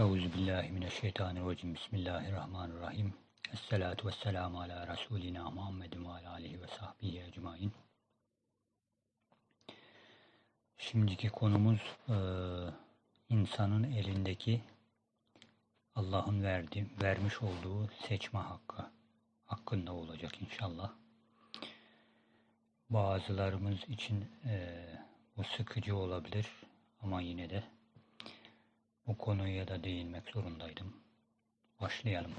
Euzubillahimineşşeytanirracim. Bismillahirrahmanirrahim. Esselatu vesselamu ala Resulina Muhammedin ve alihi ve sahbihi ecmain. Şimdiki konumuz e, insanın elindeki Allah'ın verdi, vermiş olduğu seçme hakkı hakkında olacak inşallah. Bazılarımız için e, bu sıkıcı olabilir ama yine de bu konuya da değinmek zorundaydım. Başlayalım.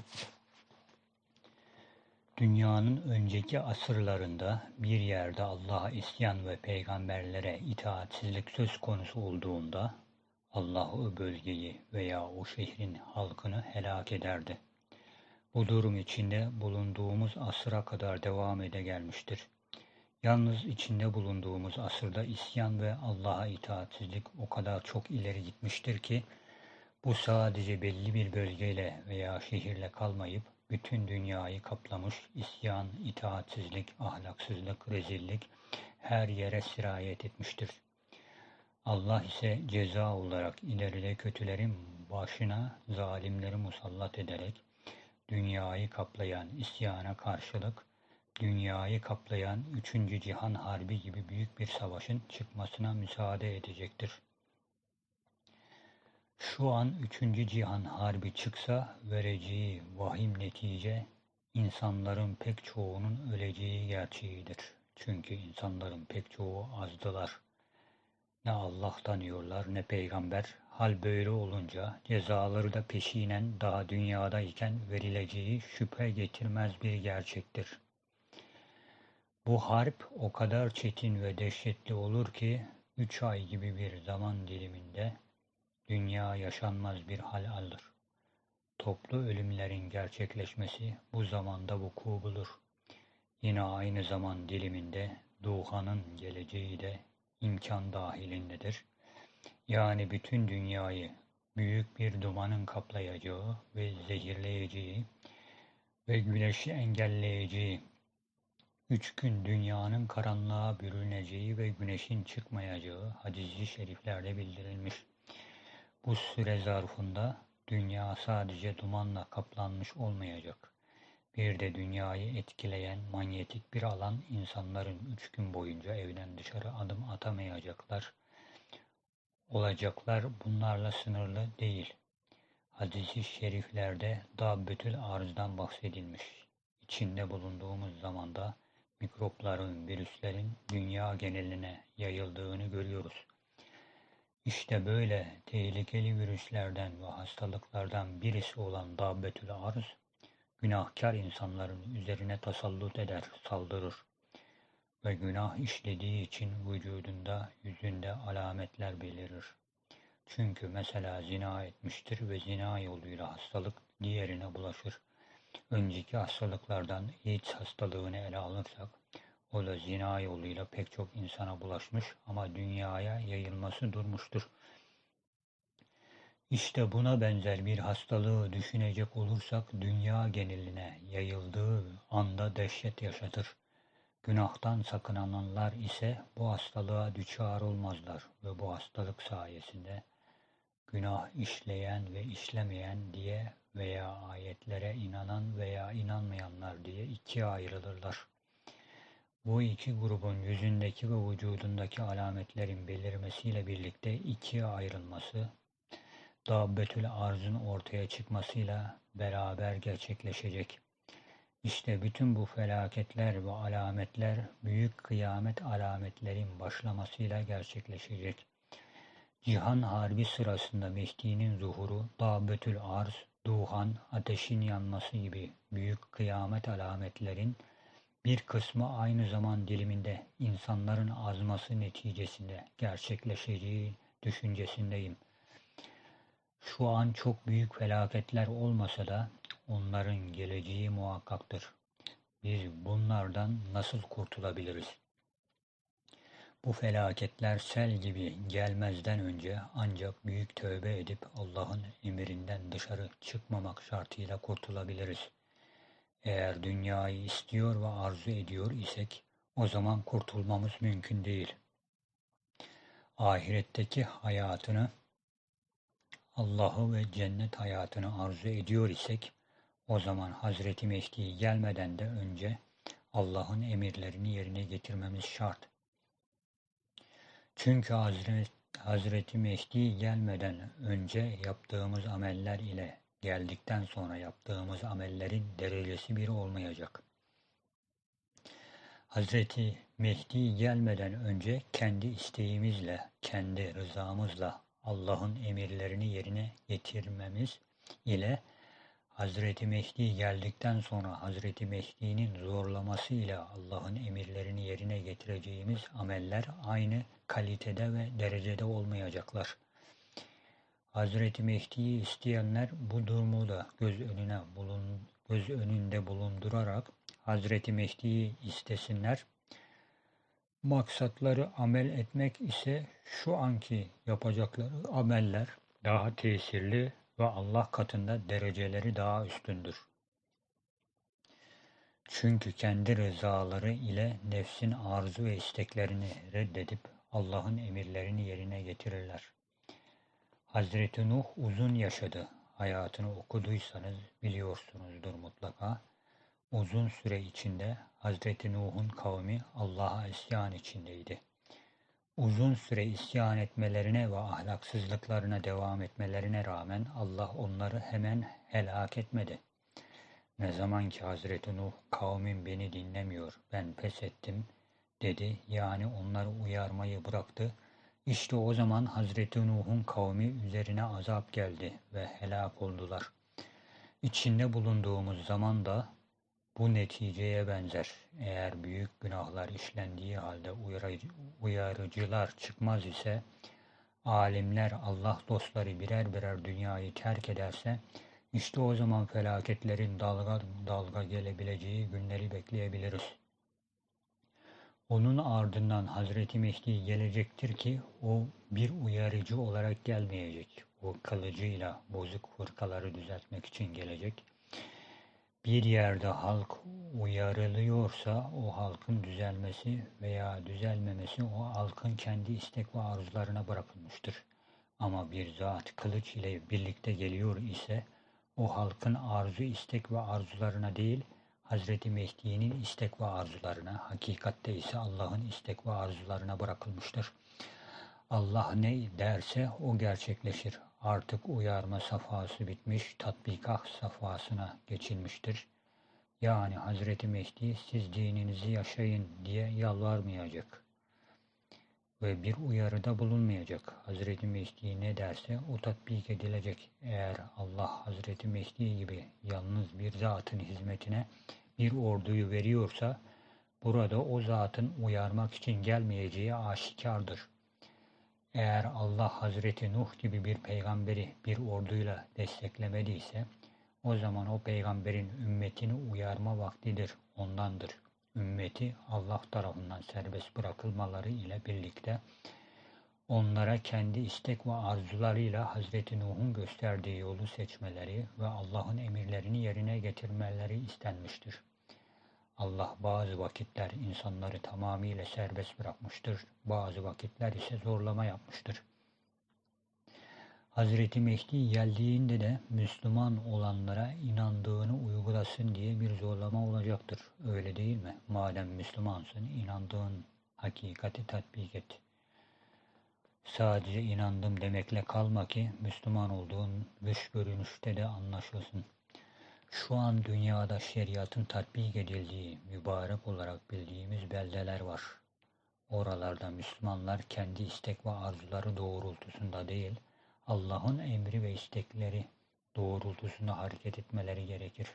Dünyanın önceki asırlarında bir yerde Allah'a isyan ve peygamberlere itaatsizlik söz konusu olduğunda Allah o bölgeyi veya o şehrin halkını helak ederdi. Bu durum içinde bulunduğumuz asıra kadar devam ede gelmiştir. Yalnız içinde bulunduğumuz asırda isyan ve Allah'a itaatsizlik o kadar çok ileri gitmiştir ki bu sadece belli bir bölgeyle veya şehirle kalmayıp bütün dünyayı kaplamış isyan, itaatsizlik, ahlaksızlık, rezillik her yere sirayet etmiştir. Allah ise ceza olarak ileride kötülerin başına zalimleri musallat ederek dünyayı kaplayan isyana karşılık dünyayı kaplayan üçüncü cihan harbi gibi büyük bir savaşın çıkmasına müsaade edecektir. Şu an üçüncü cihan harbi çıksa vereceği vahim netice insanların pek çoğunun öleceği gerçeğidir. Çünkü insanların pek çoğu azdılar. Ne Allah tanıyorlar ne peygamber. Hal böyle olunca cezaları da peşinen daha dünyadayken verileceği şüphe getirmez bir gerçektir. Bu harp o kadar çetin ve dehşetli olur ki üç ay gibi bir zaman diliminde Dünya yaşanmaz bir hal alır. Toplu ölümlerin gerçekleşmesi bu zamanda vuku bulur. Yine aynı zaman diliminde Duhan'ın geleceği de imkan dahilindedir. Yani bütün dünyayı büyük bir dumanın kaplayacağı ve zehirleyeceği ve güneşi engelleyeceği, üç gün dünyanın karanlığa bürüneceği ve güneşin çıkmayacağı hadis-i şeriflerde bildirilmiş. Bu süre zarfında dünya sadece dumanla kaplanmış olmayacak. Bir de dünyayı etkileyen manyetik bir alan insanların üç gün boyunca evden dışarı adım atamayacaklar. Olacaklar bunlarla sınırlı değil. Hadis-i şeriflerde Dabbetül Arz'dan bahsedilmiş. İçinde bulunduğumuz zamanda mikropların, virüslerin dünya geneline yayıldığını görüyoruz. İşte böyle tehlikeli virüslerden ve hastalıklardan birisi olan dabbetül arz, günahkar insanların üzerine tasallut eder, saldırır ve günah işlediği için vücudunda, yüzünde alametler belirir. Çünkü mesela zina etmiştir ve zina yoluyla hastalık diğerine bulaşır. Önceki hastalıklardan AIDS hastalığını ele alırsak, o da zina yoluyla pek çok insana bulaşmış ama dünyaya yayılması durmuştur. İşte buna benzer bir hastalığı düşünecek olursak dünya geneline yayıldığı anda dehşet yaşatır. Günahtan sakınanlar ise bu hastalığa düçar olmazlar ve bu hastalık sayesinde günah işleyen ve işlemeyen diye veya ayetlere inanan veya inanmayanlar diye ikiye ayrılırlar. Bu iki grubun yüzündeki ve vücudundaki alametlerin belirmesiyle birlikte ikiye ayrılması, Dabbetül Arz'ın ortaya çıkmasıyla beraber gerçekleşecek. İşte bütün bu felaketler ve alametler büyük kıyamet alametlerin başlamasıyla gerçekleşecek. Cihan Harbi sırasında Mehdi'nin zuhuru, Dabbetül Arz, Duhan, ateşin yanması gibi büyük kıyamet alametlerin bir kısmı aynı zaman diliminde insanların azması neticesinde gerçekleşeceği düşüncesindeyim. Şu an çok büyük felaketler olmasa da onların geleceği muhakkaktır. Biz bunlardan nasıl kurtulabiliriz? Bu felaketler sel gibi gelmezden önce ancak büyük tövbe edip Allah'ın emirinden dışarı çıkmamak şartıyla kurtulabiliriz.'' Eğer dünyayı istiyor ve arzu ediyor isek o zaman kurtulmamız mümkün değil. Ahiretteki hayatını Allah'ı ve cennet hayatını arzu ediyor isek, o zaman Hazreti Mehdi gelmeden de önce Allah'ın emirlerini yerine getirmemiz şart. Çünkü Hazret, Hazreti Mehdi gelmeden önce yaptığımız ameller ile geldikten sonra yaptığımız amellerin derecesi bir olmayacak. Hazreti Mehdi gelmeden önce kendi isteğimizle, kendi rızamızla Allah'ın emirlerini yerine getirmemiz ile Hazreti Mehdi geldikten sonra Hazreti Mehdi'nin zorlaması ile Allah'ın emirlerini yerine getireceğimiz ameller aynı kalitede ve derecede olmayacaklar. Hazreti Mehdi'yi isteyenler bu durumu da göz önüne bulun, göz önünde bulundurarak Hazreti Mehdi'yi istesinler. Maksatları amel etmek ise şu anki yapacakları ameller daha tesirli ve Allah katında dereceleri daha üstündür. Çünkü kendi rızaları ile nefsin arzu ve isteklerini reddedip Allah'ın emirlerini yerine getirirler. Hazreti Nuh uzun yaşadı. Hayatını okuduysanız biliyorsunuzdur mutlaka. Uzun süre içinde Hazreti Nuh'un kavmi Allah'a isyan içindeydi. Uzun süre isyan etmelerine ve ahlaksızlıklarına devam etmelerine rağmen Allah onları hemen helak etmedi. Ne zaman ki Hazreti Nuh kavmin beni dinlemiyor, ben pes ettim dedi yani onları uyarmayı bıraktı. İşte o zaman Hazreti Nuh'un kavmi üzerine azap geldi ve helak oldular. İçinde bulunduğumuz zaman da bu neticeye benzer. Eğer büyük günahlar işlendiği halde uyarıcı, uyarıcılar çıkmaz ise, alimler, Allah dostları birer birer dünyayı terk ederse, işte o zaman felaketlerin dalga dalga gelebileceği günleri bekleyebiliriz. Onun ardından Hazreti Mehdi gelecektir ki o bir uyarıcı olarak gelmeyecek. O kılıcıyla bozuk fırkaları düzeltmek için gelecek bir yerde halk uyarılıyorsa o halkın düzelmesi veya düzelmemesi o halkın kendi istek ve arzularına bırakılmıştır. Ama bir zat kılıç ile birlikte geliyor ise o halkın arzu istek ve arzularına değil Hazreti Mehdi'nin istek ve arzularına, hakikatte ise Allah'ın istek ve arzularına bırakılmıştır. Allah ne derse o gerçekleşir artık uyarma safhası bitmiş, tatbikat safhasına geçilmiştir. Yani Hazreti Mehdi siz dininizi yaşayın diye yalvarmayacak ve bir uyarıda bulunmayacak. Hazreti Mehdi ne derse o tatbik edilecek. Eğer Allah Hazreti Mehdi gibi yalnız bir zatın hizmetine bir orduyu veriyorsa burada o zatın uyarmak için gelmeyeceği aşikardır. Eğer Allah Hazreti Nuh gibi bir peygamberi bir orduyla desteklemediyse, o zaman o peygamberin ümmetini uyarma vaktidir, ondandır. Ümmeti Allah tarafından serbest bırakılmaları ile birlikte onlara kendi istek ve arzularıyla Hazreti Nuh'un gösterdiği yolu seçmeleri ve Allah'ın emirlerini yerine getirmeleri istenmiştir. Allah bazı vakitler insanları tamamıyla serbest bırakmıştır, bazı vakitler ise zorlama yapmıştır. Hazreti Mehdi geldiğinde de Müslüman olanlara inandığını uygulasın diye bir zorlama olacaktır. Öyle değil mi? Madem Müslümansın, inandığın hakikati tatbik et. Sadece inandım demekle kalma ki Müslüman olduğun dış görünüşte de anlaşılsın. Şu an dünyada şeriatın tatbik edildiği, mübarek olarak bildiğimiz beldeler var. Oralarda Müslümanlar kendi istek ve arzuları doğrultusunda değil, Allah'ın emri ve istekleri doğrultusunda hareket etmeleri gerekir.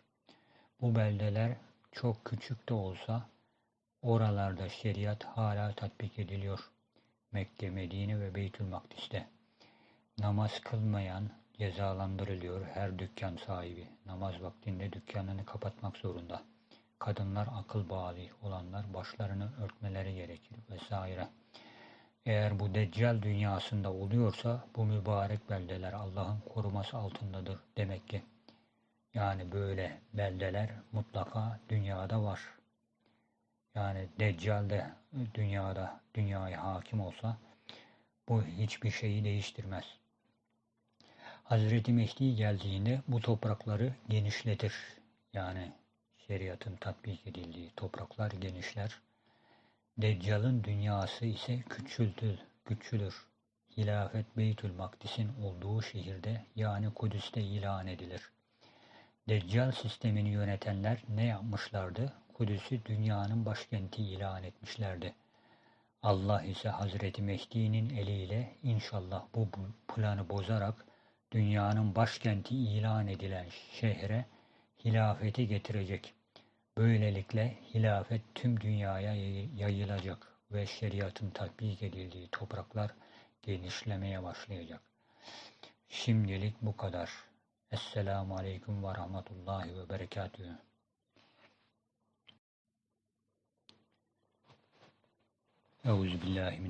Bu beldeler çok küçük de olsa oralarda şeriat hala tatbik ediliyor. Mekke, Medine ve Beytül Makdis'te. Namaz kılmayan, cezalandırılıyor her dükkan sahibi. Namaz vaktinde dükkanını kapatmak zorunda. Kadınlar akıl bağlı olanlar başlarını örtmeleri gerekir vesaire. Eğer bu deccal dünyasında oluyorsa bu mübarek beldeler Allah'ın koruması altındadır demek ki. Yani böyle beldeler mutlaka dünyada var. Yani deccal de dünyada dünyaya hakim olsa bu hiçbir şeyi değiştirmez. Hazreti Mehdi geldiğinde bu toprakları genişletir. Yani şeriatın tatbik edildiği topraklar genişler. Deccal'ın dünyası ise küçültül, küçülür. Hilafet Beytül Makdis'in olduğu şehirde yani Kudüs'te ilan edilir. Deccal sistemini yönetenler ne yapmışlardı? Kudüs'ü dünyanın başkenti ilan etmişlerdi. Allah ise Hazreti Mehdi'nin eliyle inşallah bu planı bozarak dünyanın başkenti ilan edilen şehre hilafeti getirecek. Böylelikle hilafet tüm dünyaya yayılacak ve şeriatın tatbik edildiği topraklar genişlemeye başlayacak. Şimdilik bu kadar. Esselamu Aleyküm ve Rahmetullahi ve Berekatühü. Euzubillahimineşşeytanirracim.